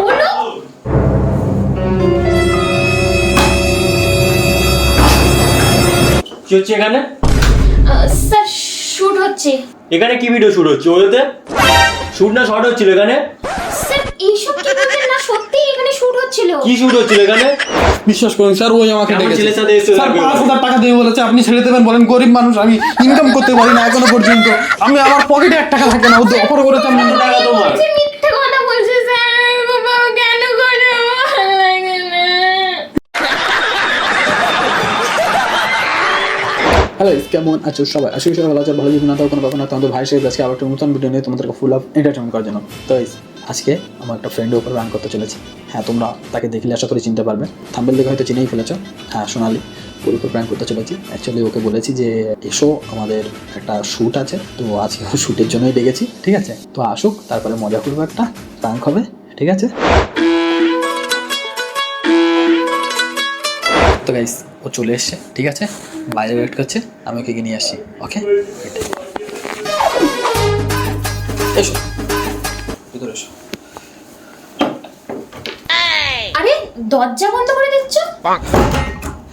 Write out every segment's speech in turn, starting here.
বলো। কি হচ্ছে এখানে? স্যার শুট হচ্ছে। এখানে কি ভিডিও শুট হচ্ছে? ওতে শুট না শর্ট হচ্ছিল এখানে? স্যার এইসব কি বলছেন? না সত্যি এখানে শুট হচ্ছিল। কি শুট হচ্ছিল এখানে? বিশ্বাস করুন স্যার ওই আমাকে কেমন ডেকেছে। ছেলের সাথে এসেছ? স্যার পাঁচ হাজার টাকা দেবে বলেছে আপনি ছেড়ে দেবেন বলেন গরিব মানুষ আমি ইনকাম করতে পারি না এখনও পর্যন্ত। আমি আমার পকেটে এক টাকা থাকে না ওদের অফার করেছে টাকা তোমার। হ্যালো কেমন আছো সবাই? আশা সবাই ভালো আছো, ভালো যদি না কোনো ব্যাপার না। তোমাদের ভাই সাহেব আজকে আবার একটা নতুন ভিডিও নিয়ে তোমাদেরকে ফুল অফ এন্টারটেনমেন্ট করার জন্য। তো আজকে আমার একটা ফ্রেন্ডের উপর রান করতে চলেছি। হ্যাঁ তোমরা তাকে দেখলে আশা করি চিনতে পারবে। থাম্বেল দেখে হয়তো চিনেই ফেলেছো। হ্যাঁ সোনালি, ওর উপর প্র্যাঙ্ক করতে চলেছি। অ্যাকচুয়ালি ওকে বলেছি যে, এসো, আমাদের একটা শ্যুট আছে। তো আজকে শ্যুটের জন্যই ডেকেছি, ঠিক আছে? তো আসুক, তারপরে মজা করব একটা প্র্যাঙ্ক হবে, ঠিক আছে? তো গাইস ও চলে এসছে ঠিক আছে? বাইরে ওয়েট করছে আমি ওকে নিয়ে আসছি ওকে এসো ভিতরে এসো। আরে দরজা বন্ধ করে দিচ্ছ?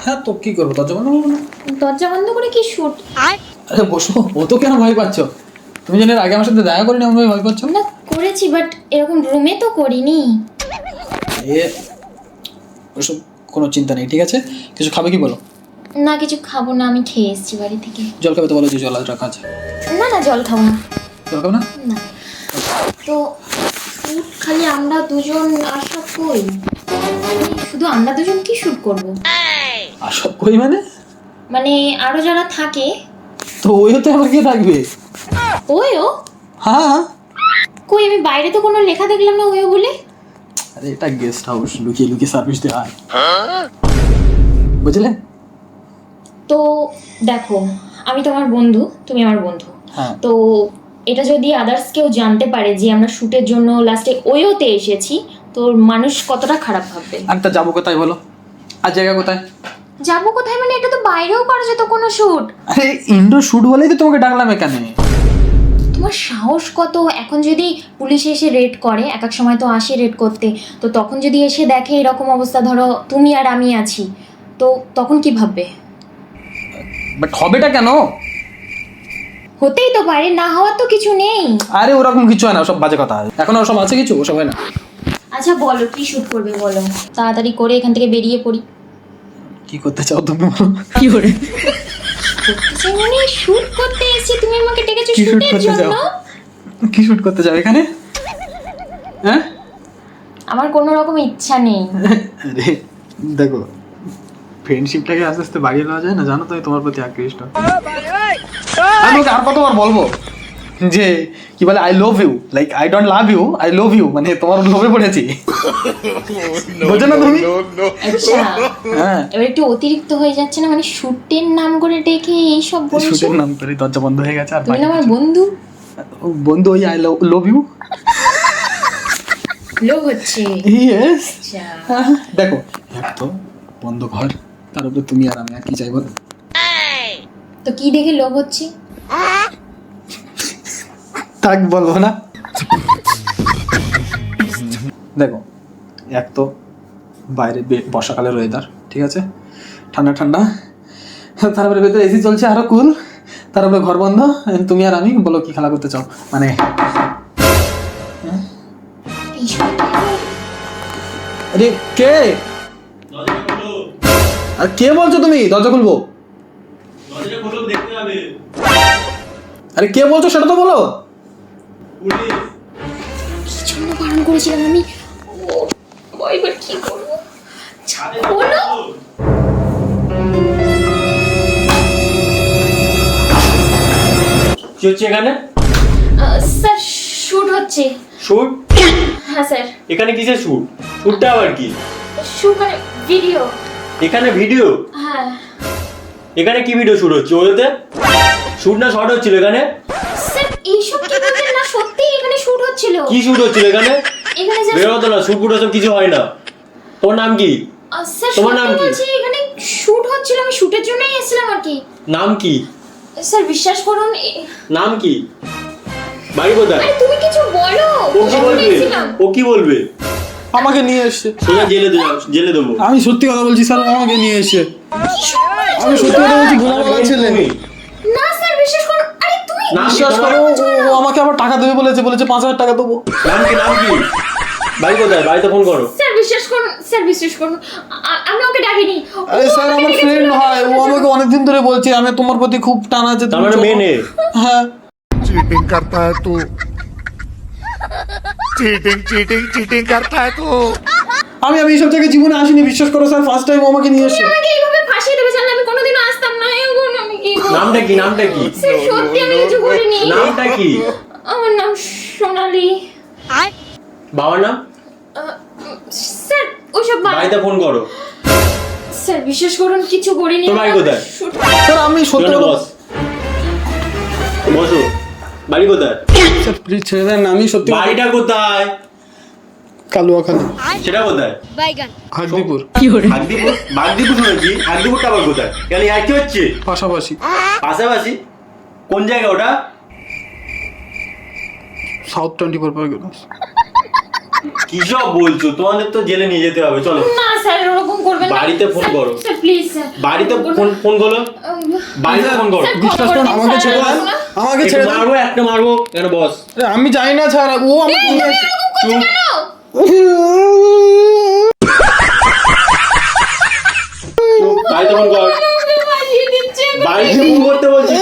হ্যাঁ তো কি করব দরজা বন্ধ করব না? দরজা বন্ধ করে কি শুট? আরে বসো ও তো কেন ভয় পাচ্ছ? তুমি জানি আগে আমার সাথে দেখা করিনি আমি ভয় পাচ্ছ? না করেছি বাট এরকম রুমে তো করিনি। এ ওসব কোনো চিন্তা নেই ঠিক আছে? কিছু খাবে কি বলো? না কিছু খাব না আমি খেয়ে এসেছি বাড়ি থেকে। জল খাবে তো বলো যে জল রাখা আছে। না না জল খাব না। জল খাবে না? না। তো শুট খালি আমরা দুজন আসা কই শুধু আমরা দুজন কি শুট করব? সব কই মানে? মানে আরও যারা থাকে। তো ওই হতে আবার কে থাকবে ওইও? হ্যাঁ। কই আমি বাইরে তো কোনো লেখা দেখলাম না ওইও বলে? আরে এটা গেস্ট হাউস লুকিয়ে লুকিয়ে সার্ভিস দেওয়া হয়। বুঝলে? তো দেখো আমি তোমার বন্ধু তুমি আমার বন্ধু। হ্যাঁ। তো এটা যদি আদার্স কেউ জানতে পারে যে আমরা শুটের জন্য লাস্টে ওয়োতে এসেছি তো মানুষ কতটা খারাপ ভাববে? আর তা যাব কোথায় বলো? আর জায়গা কোথায়? যাব কোথায় মানে এটা তো বাইরেও করা যেত কোনো শুট। আরে ইন্ডোর শুট বলেই তো তোমাকে ডাকলাম এখানে। তোমার সাহস কত? এখন যদি পুলিশ এসে রেড করে এক এক সময় তো আসে রেড করতে তো তখন যদি এসে দেখে এরকম অবস্থা ধরো তুমি আর আমি আছি তো তখন কি ভাববে? বাট হবেটা কেন? হতেই তো পারে না হওয়ার তো কিছু নেই। আরে ওরকম কিছু হয় না সব বাজে কথা। এখন ওসব আছে কিছু? ওসব হয় না? আচ্ছা বলো কি শুট করবে বলো? তাড়াতাড়ি করে এখান থেকে বেরিয়ে পড়ি। কি করতে চাও তুমি বলো? কি করে? মানে শুট করতে এসেছি তুমি আমাকে ডেকেছো কি shoot করতে চাও? কি শুট করতে চাও এখানে? হ্যাঁ? আমার কোনো রকম ইচ্ছা নেই। আরে দেখো ফ্রেন্ডশিপটাকে আস্তে আস্তে বাড়িয়ে নেওয়া যায় না জানো তো আমি তোমার প্রতি আকৃষ্ট। আমি আর কতবার বলব? যে কি বলে I love you like I don't love you I love you মানে তোমার লোভে পড়েছি। বোঝো না তুমি? আচ্ছা হ্যাঁ। এবার একটু অতিরিক্ত হয়ে যাচ্ছে না? মানে শুটের নাম করে ডেকে এইসব বলছো? শুটের নাম করে দরজা বন্ধ হয়ে গেছে আর তুমি আমার বন্ধু? বন্ধু ওই আই লাভ ইউ লোক হচ্ছে। ইয়েস আচ্ছা। দেখো এক তো বন্ধ ঘর তার উপরে তুমি আর আমি আর কি চাইব? তো কি দেখে লোভ হচ্ছে? থাক বলব না। দেখো এক তো বাইরে বর্ষাকালের ওয়েদার ঠিক আছে? ঠান্ডা ঠান্ডা। তারপরে ভেতরে এসি চলছে আরও কুল তারপরে ঘর বন্ধ। তুমি আর আমি বলো কি খেলা করতে চাও? মানে আরে কে? আর কে বলছো তুমি? দরজা খুলবো। আরে কে বলছো সেটা তো বলো। পুলিশ কি জন্য বারণ করেছিলাম আমি। ও এবার কি করব? বলো। কি হচ্ছে এখানে? স্যার শুট হচ্ছে। শুট? হ্যাঁ স্যার। এখানে কিসের শুট? শুটটা আবার কি? শুট মানে ভিডিও। এখানে ভিডিও? হ্যাঁ। এখানে কি ভিডিও শুট হচ্ছে ওতে শুট না শর্ট হচ্ছিল এখানে স্যার এইসব কি বলছেন না সত্যি এখানে শুট হচ্ছিল। কি শুট হচ্ছিল এখানে? এখানে বেরোতো না শুট ফুট সব কিছু হয় না। তোমার নাম কি? তোমার নাম কি? এখানে শুট হচ্ছিল আমি শুটের জন্যই এসেছিলাম আর কি। নাম কি? স্যার বিশ্বাস করুন নাম কি? বাড়ি কোথায়? তুমি কিছু বলো ও কি বলবে? ও কি বলবে? আমাকে নিয়ে এসছে। সোজা জেলে দেবো জেলে দেবো। আমি সত্যি কথা বলছি স্যার আমাকে নিয়ে এসছে। আমি সত্যি কথা বলছি ছেলে তুমি? না স্যার বিশ্বাস করুন আরে তুমি নাম কি বিশ্বাস করো। ও আমাকে আবার টাকা দেবে বলেছে বলেছে পাঁচ হাজার টাকা দেবো। নাম কি নাম কি? কোথায়? ফোন করো। স্যার বিশ্বাস করুন স্যার বিশ্বাস করুন। আমি ওকে ডাকিনি। আরে স্যার আমার ফ্রেন্ড হয় ও আমাকে অনেকদিন ধরে বলছে আমি তোমার প্রতি খুব টান আছে তার মানে হ্যাঁ। চিটিং করতা হ্যায় চিটিং চিটিং চিটিং করতা হ্যায় আমি আমি এইসব জায়গায় জীবনে আসিনি বিশ্বাস করো স্যার ফার্স্ট টাইম আমাকে নিয়ে এসেছে। নামটা কি? নামটা কি? সত্যি আমি কিছু করিনি। নামটা কি? আমার নাম সোনালি। বাবার নাম? স্যার ওসব বাড়িতে ফোন করো। স্যার বিশ্বাস করুন কিছু করিনি। বাড়ি কোথায়? স্যার আমি সত্যি বস। বসো। বাড়ি কোথায়? স্যার প্লিজ ছেড়ে দেন আমি সত্যি বাড়িটা কোথায়? কালুয়াখালী। সেটা কোথায়? হাগদিপুর হাগদিপুর বাগদিপুর শুনেছি। হাগদিপুরটা আবার কোথায়? কেন আর কি হচ্ছে? পাশাপাশি। পাশাপাশি? কোন জায়গা ওটা? সাউথ টোয়েন্টি ফোর পারগনাস কি সব বলছো? তোমাদের তো জেলে নিয়ে যেতে হবে। চলো। না স্যার করবেন না। বাড়িতে ফোন করো। Please sir. বাড়িতে ফোন ফোন করো। বাড়িতে ফোন করো। বিশ্বাস করুন আমাকে ছেড়ে দেন আমাকে ছেড়ে দেন মারবো একটা মারবো। কেন বস আমি জানি না স্যার ও আমাকে চুপ বাড়িতে ফোন করতে বলছি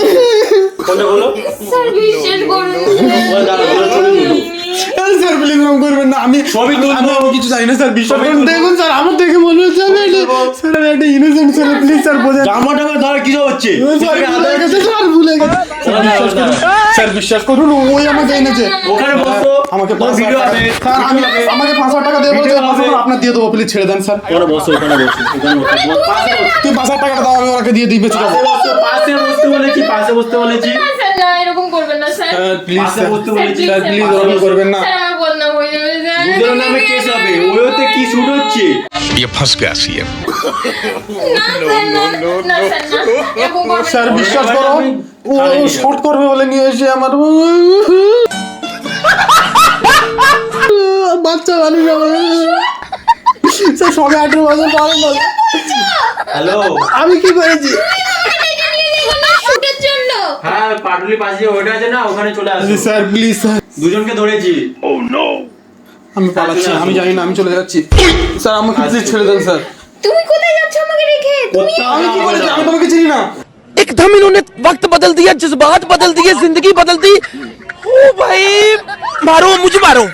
ফোনটা বলো। স্যার বিশ্বাস করুন স্যার প্লিজ করবেন না। আমি আমি- আমি আমি কিছু জানি না স্যার বিশ্বাস করুন দেখুন স্যার আমার দেখে মনে হচ্ছে আমি স্যার আমি একটা ইনোসেন্ট ছেলে প্লিজ স্যার বোঝেন টামা ধর কি হচ্ছে? স্যার ভুলে গেছে। বিশ্বাস করুন। স্যার বিশ্বাস করুন ওই আমাকে এনেছে। ওখানে বসো। আমাকে ভিডিও আছে। স্যার আমি আমাকে পাঁচ হাজার টাকা দিয়ে বলছে আপনার দিয়ে দেবো প্লিজ ছেড়ে দেন স্যার। ওখানে বসো ওখানে বসো ওখানে বসো। তুই পাঁচ হাজার টাকাটা দাও আমি ওকে দিয়ে দিই বেঁচে যাব। পাশে বসো পাশে বসতে বলেছি পাশে বসতে বলেছি। না, স্যার না এরকম করবেন না স্যার। Sir please sir. বসতে বলেছি স্যার প্লিজ এরকম করবেন না। যাবে স্যার দুজনের নামে কেস হবে ওইতে কি শুট হচ্ছে ये फंस गया सीएम না স্যার না না স্যার না এরকম করবেন না। স্যার বিশ্বাস ওই করো আমি ও ছাড়ে নিয়ে শর্ট করবে বলে নিয়ে এসে আমার বাচ্চা মানুষ আমার স্যার সবে আঠেরো বছর পারে না হ্যালো আমি কি করেছি শুটের জন্য হ্যাঁ পাটুলি পাশে ওইটা আছে না ওখানে চলে আসো স্যার প্লিজ স্যার দুজনকে ধরেছি আমি পালাচ্ছি আমি জানি না আমি চলে যাচ্ছি স্যার আমাকে প্লিজ ছেড়ে দেন স্যার তুমি কোথায় যাচ্ছ আমাকে রেখে তুমি কোথাও আমি কি যাবো করেছি না। আমি তোমাকে চিনি না एकदम इन्होंने वक्त बदल दिया जज्बात बदल दिए जिंदगी बदल दी ओ भाई मारो मुझे मारो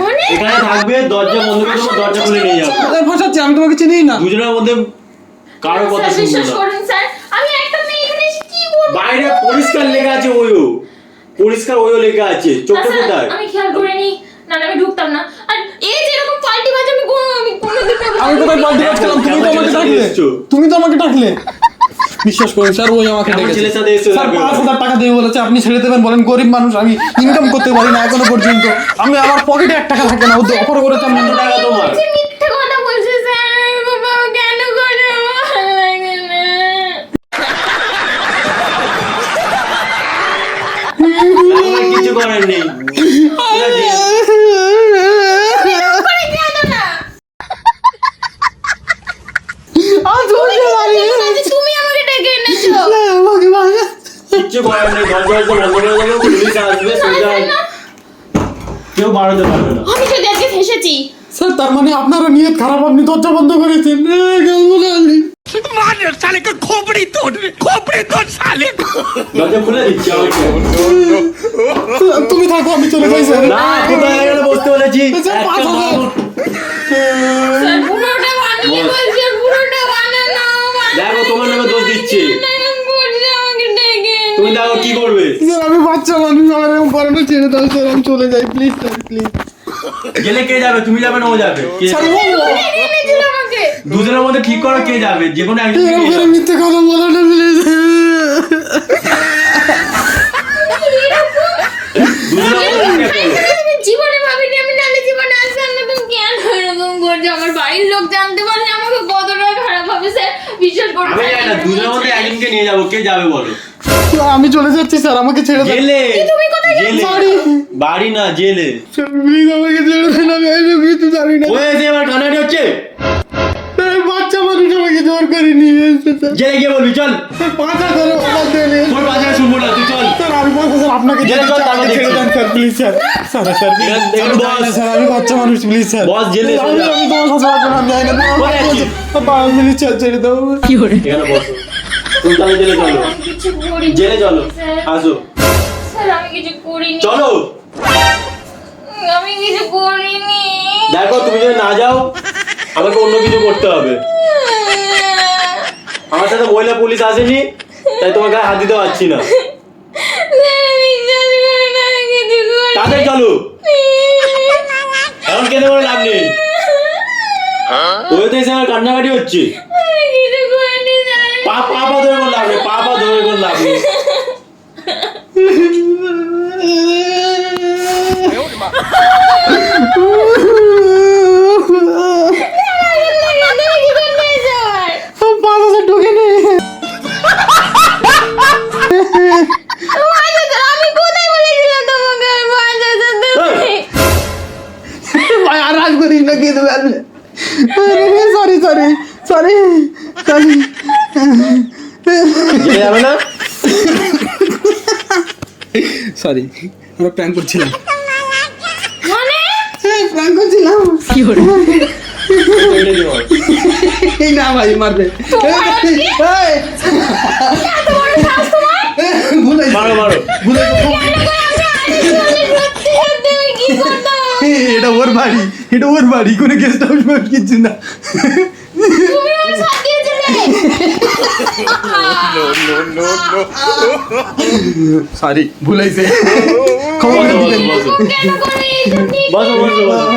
মানে এখানে থাকবে দরজা বন্ধ করে দেবো দরজা খুলে নিয়ে যাবো স্যার ফাঁসাচ্ছি আমি তোমাকে চিনি না দুজনের মধ্যে কারো কথা স্যার শুনবো বিশ্বাস না করুন স্যার আমি একটা মেয়ে এখানে এসে কি করবো বাইরে পরিষ্কার লেখা আছে ওইও পরিষ্কার ওইও লেখা আছে না, চোখটা স্যার, কোথায় আমি খেয়াল করিনি আমি ঢুকতাম না। আর এই যে এরকম পাল্টি বাজ আমি কোনো আমি কোনোদিন আমি কোথায় পাল্টি তুমি তো আমাকে ডাকলে। তুমি তো আমাকে ডাকলে। বিশ্বাস করুন স্যার ওই আমাকে ডেকেছে। স্যার পাঁচ হাজার টাকা দেবে বলেছে আপনি ছেড়ে দেবেন বলেন গরিব মানুষ আমি ইনকাম করতে পারি না এখনও পর্যন্ত। আমি আমার পকেটে এক টাকা থাকে না ও অফার করেছে আমি টাকা তোমার যে মিথ্যে কথা বলছে স্যার বাবা কেন করে ভালো লাগে না আমার কিছু করার নেই ঠিক আছে? করে কেন না আমি ধরতে পারি না। আজ তুমি আমাকে ডেকে এনেছো না, আমাকে ভাঙা কিচ্ছু কেউ বাড়াতে পারবে না আমি যদি আজকে ফেসেছি স্যার তার মানে আপনারা নিয়ত খারাপ আপনি দরজা বন্ধ করেছেন তুমি থাকো আমি চলে যাই স্যার কোথায় গেলে বসতে বলেছি দেখো, তোমার নামে দোষ দিচ্ছি। তুমি দেখো কি করবে? স্যার আমি বাচ্চা মানুষ আমার এরকম করানো ছেড়ে দাও স্যার আমি চলে যাই প্লিজ স্যার প্লিজ গেলে কে যাবে? তুমি যাবে না ও যাবে। স্যার ও দুজনের মধ্যে ঠিক করো কে যাবে। যে কোনো একজন এরকম করে মিথ্যে কথা বলো না প্লিজ দুজনের মধ্যে ঠিক করো। আমি জীবনে ভাবিনি আমি নালে জীবনে আসতাম না তুমি কেন এরকম করছ? আমার বাড়ির লোক জানতে পারলে আমাকে কতটা খারাপ হবে স্যার বিশ্বাস করুন আমি জানি না। দুজনের মধ্যে একজনকে নিয়ে যাব কে যাবে বলো? আমি চলে যাচ্ছি স্যার আমাকে ছেড়ে দেন। জেলে। তুমি কোথায় জেলে। বাড়ি। বাড়ি না জেলে। প্লিজ আমাকে ছেড়ে দেন আমি এসব কিছু জানি না। হচ্ছে। বাচ্চা মানুষ আমাকে জোর করে নিয়ে এসেছে স্যার। জেলে গিয়ে বলবি চল। পাঁচ হাজার ওখান থেকে তোর বাজারে শুনব না তুই চল। স্যার আমি বলব স্যার আপনাকে জেলে চল, তারপর ছেড়ে দেন স্যার প্লিজ স্যার। আমি। স্যার বাচ্চা মানুষ প্লিজ স্যার। বস, জেলে আমি তোমার সচরাচর আমি যাই না। প্লিজ স্যার ছেড়ে দাও। এখানে বসো। তুমি তাহলে জেলে চলো? জেলে চলো। আসো। স্যার আমি কিছু করিনি। চলো। আমি কিছু করিনি। দেখো তুমি যদি না যাও আমাকে অন্য কিছু করতে হবে। আমার সাথে মহিলা পুলিশ আসেনি তাই তোমার গায়ে হাত দিতে পারছি না। তাদের চলো। এখন কেঁদে করে লাভ নেই। ওই তো এসে আমার কান্নাকাটি হচ্ছে। পা পা পা ধরে কোনো লাভ নেই পা পা ধরে কোনো লাভ নেই পাঁচ হাজার ঢুকে নে আমি কোথায় বলেছিলাম তোমাকে পাঁচ হাজার দেবে? ভাই আর রাজ করিস না কে দেবে সরি সরি সরি সরি জেলে যাবে না? সরি আমরা প্র্যাঙ্ক করছিলাম। মানে? প্র্যাঙ্ক করছিলাম। এই না ভাই মারবে। এই, এত বড় সাহস তোমার? ভুলে মারো মারো। ভুলে এটা ওর বাড়ি এটা ওর বাড়ি কোনো গেস্ট হাউস কিছু না। তুমি আমাকে সাথ দিয়েছিলে সরি ভুলাইছে। খবর বসো, দিতেন বসো, বসো। কেন করে এইসব ঠিক বসো বসো বসো।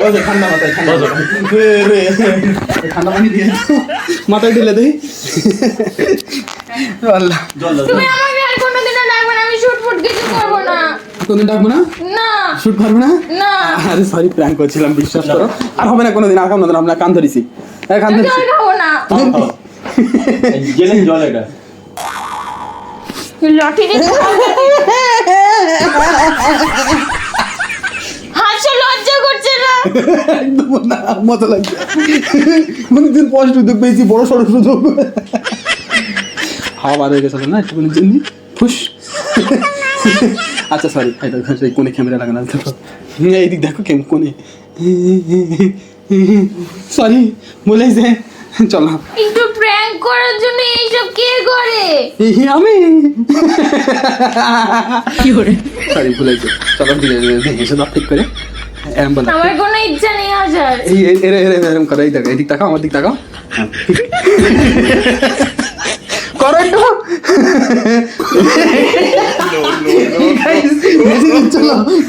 বসে ঠান্ডা মাথায় বসো। রে রে ঠান্ডা পানি দিয়ে। মাথায় ঢেলে দেই। আল্লাহ। তুমি আমাকে আর কোনোদিনও ডাকবে না আমি শুট ফুট কিছু করব না। কোনদিন ডাকবো না? না। শুট করব না? না। আরে সরি প্র্যাঙ্ক করছিলাম বিশ্বাস করো। আর হবে না কোনোদিন আর কোনোদিন আমরা কান ধরিছি। জল খাব না। এই জেলে এটা। লাঠি দিয়ে হাসো লজ্জা করছে না। একদম না মজা লাগছে। কোনোদিন পর সুযোগ পেয়েছি বড় সড়ো সুযোগ হাওয়া বার হয়ে গেছে না একটুখানির জন্য ফুস। আচ্ছা সরি এটা কোনে ক্যামেরা লাগানো এই দিক দেখো কেমন কোনে সরি বলেছে চলো। একটু প্র্যাঙ্ক করার জন্য এইসব কে করে? এই আমি। সরি ভুলেছে চলো দিকে এসে দাও ঠিক করে। আমার কোনো ইচ্ছা নেই আসার। এই এই- এরে এরে এরম করো এই দেখো এদিক তাকাও আমার দিক তাকাও। হ্যাঁ। করো একটু।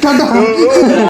টাটা।